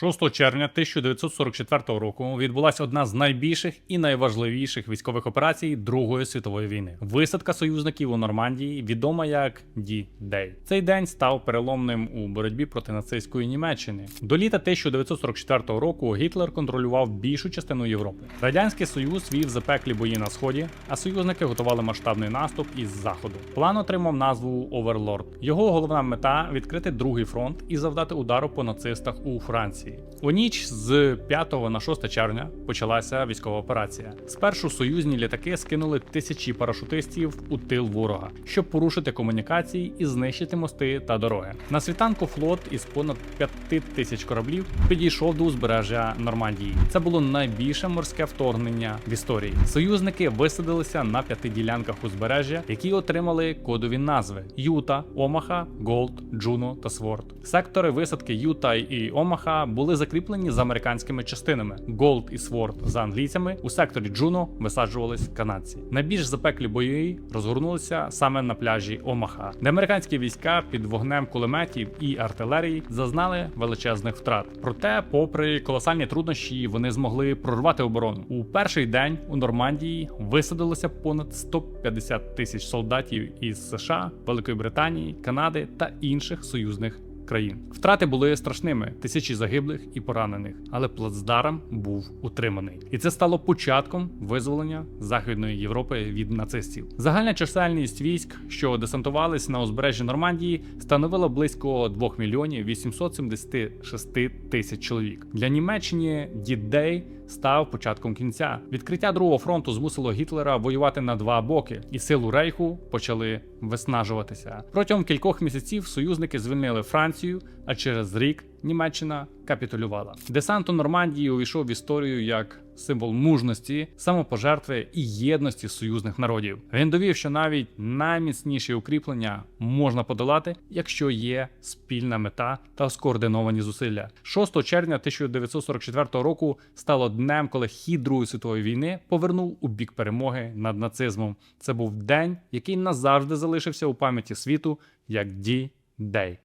6 червня 1944 року відбулася одна з найбільших і найважливіших військових операцій Другої світової війни. Висадка союзників у Нормандії, відома як Ді-Дей. Цей день став переломним у боротьбі проти нацистської Німеччини. До літа 1944 року Гітлер контролював більшу частину Європи. Радянський Союз вів запеклі бої на сході, а союзники готували масштабний наступ із заходу. План отримав назву Оверлорд. Його головна мета відкрити другий фронт і завдати удару по нацистах у Франції. У ніч з 5 на 6 червня почалася військова операція. Спершу союзні літаки скинули тисячі парашутистів у тил ворога, щоб порушити комунікації і знищити мости та дороги. На світанку флот із понад 5 тисяч кораблів підійшов до узбережжя Нормандії. Це було найбільше морське вторгнення в історії. Союзники висадилися на п'яти ділянках узбережжя, які отримали кодові назви: Юта, Омаха, Голд, Джуно та Сворд. Сектори висадки Юта і Омаха були закріплені з американськими частинами. Голд і Сворд за англійцями. У секторі Джуно висаджувались канадці. Найбільш запеклі бої розгорнулися саме на пляжі Омаха, де американські війська під вогнем кулеметів і артилерії зазнали величезних втрат. Проте, попри колосальні труднощі, вони змогли прорвати оборону. У перший день у Нормандії висадилося понад 150 тисяч солдатів із США, Великої Британії, Канади та інших союзних країн. Втрати були страшними: тисячі загиблих і поранених, але плацдарм був утриманий, і це стало початком визволення Західної Європи від нацистів. Загальна чисельність військ, що десантувались на узбережжі Нормандії, становила близько 2 мільйонів 876 тисяч чоловік. Для Німеччини дідей став початком кінця. Відкриття другого фронту змусило Гітлера воювати на два боки, і силу рейху почали виснажуватися. Протягом кількох місяців союзники звільнили Францію, а через рік Німеччина капітулювала. Десант у Нормандії увійшов в історію як символ мужності, самопожертви і єдності союзних народів. Він довів, що навіть найміцніші укріплення можна подолати, якщо є спільна мета та скоординовані зусилля. 6 червня 1944 року стало днем, коли хід Другої світової війни повернув у бік перемоги над нацизмом. Це був день, який назавжди залишився у пам'яті світу як Дей.